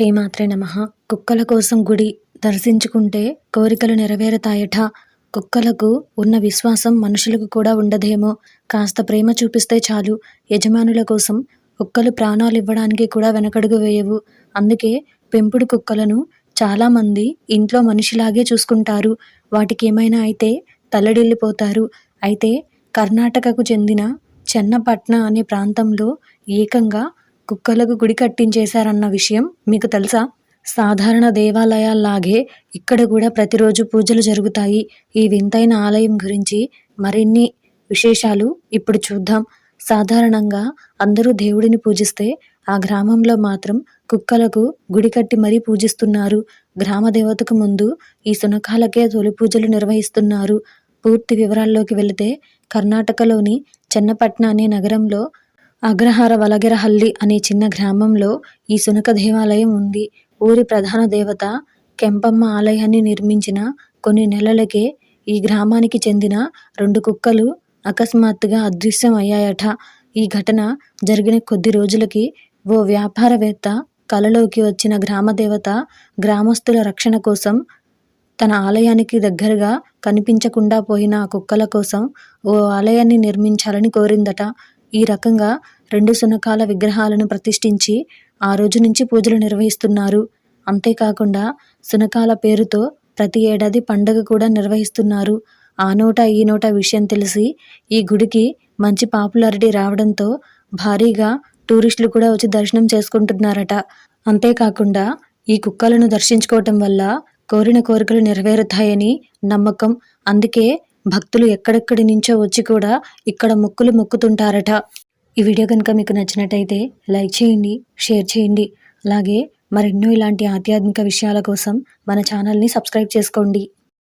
శ్రీమాత్రే నమ. కుక్కల కోసం గుడి దర్శించుకుంటే కోరికలు నెరవేరుతాయట. కుక్కలకు ఉన్న విశ్వాసం మనుషులకు కూడా ఉండదేమో. కాస్త ప్రేమ చూపిస్తే చాలు. యజమానుల కోసం కుక్కలు ప్రాణాలు ఇవ్వడానికి కూడా వెనకడుగు వేయవు. అందుకే పెంపుడు కుక్కలను చాలామంది ఇంట్లో మనిషిలాగే చూసుకుంటారు. వాటికి ఏమైనా అయితే తల్లడిల్లిపోతారు. అయితే కర్ణాటకకు చెందిన చెన్నపట్న అనే ప్రాంతంలో ఏకంగా కుక్కలకు గుడి కట్టించేశారన్న విషయం మీకు తెలుసా? సాధారణ దేవాలయాల్లాగే ఇక్కడ కూడా ప్రతిరోజు పూజలు జరుగుతాయి. ఈ వింతైన ఆలయం గురించి మరిన్ని విశేషాలు ఇప్పుడు చూద్దాం. సాధారణంగా అందరూ దేవుడిని పూజిస్తే ఆ గ్రామంలో మాత్రం కుక్కలకు గుడి కట్టి మరీ పూజిస్తున్నారు. గ్రామ దేవతకు ముందు ఈ శునకాలకే తొలి పూజలు నిర్వహిస్తున్నారు. పూర్తి వివరాల్లోకి వెళితే కర్ణాటకలోని చెన్నపట్న అనే నగరంలో అగ్రహార వలగెరహల్లి అనే చిన్న గ్రామంలో ఈ శునక దేవాలయం ఉంది. ఊరి ప్రధాన దేవత కెంపమ్మ ఆలయాన్ని నిర్మించిన కొన్ని నెలలకే ఈ గ్రామానికి చెందిన రెండు కుక్కలు అకస్మాత్తుగా అదృశ్యం అయ్యాయట ఈ ఘటన జరిగిన కొద్ది రోజులకి ఓ వ్యాపారవేత్త కలలోకి వచ్చిన గ్రామదేవత గ్రామస్తుల రక్షణ కోసం తన ఆలయానికి దగ్గరగా కనిపించకుండా పోయిన ఆ కుక్కల కోసం ఓ ఆలయాన్ని నిర్మించాలని కోరిందట. ఈ రకంగా రెండు శునకాల విగ్రహాలను ప్రతిష్ఠించి ఆ రోజు నుంచి పూజలు నిర్వహిస్తున్నారు. అంతేకాకుండా శునకాల పేరుతో ప్రతి ఏడాది పండగ కూడా నిర్వహిస్తున్నారు. ఆ నోట ఈ నోట విషయం తెలిసి ఈ గుడికి మంచి పాపులారిటీ రావడంతో భారీగా టూరిస్టులు కూడా వచ్చి దర్శనం చేసుకుంటున్నారట. అంతేకాకుండా ఈ కుక్కలను దర్శించుకోవటం వల్ల కోరిన కోరికలు నెరవేరుతాయని నమ్మకం. అందుకే భక్తులు ఎక్కడెక్కడి నుంచో వచ్చి కూడా ఇక్కడ మొక్కులు మొక్కుతుంటారట. ఈ వీడియో కనుక మీకు నచ్చినట్టయితే లైక్ చేయండి షేర్ చేయండి. అలాగే మరెన్నో ఇలాంటి ఆధ్యాత్మిక విషయాల కోసం మన ఛానల్ని సబ్స్క్రైబ్ చేసుకోండి.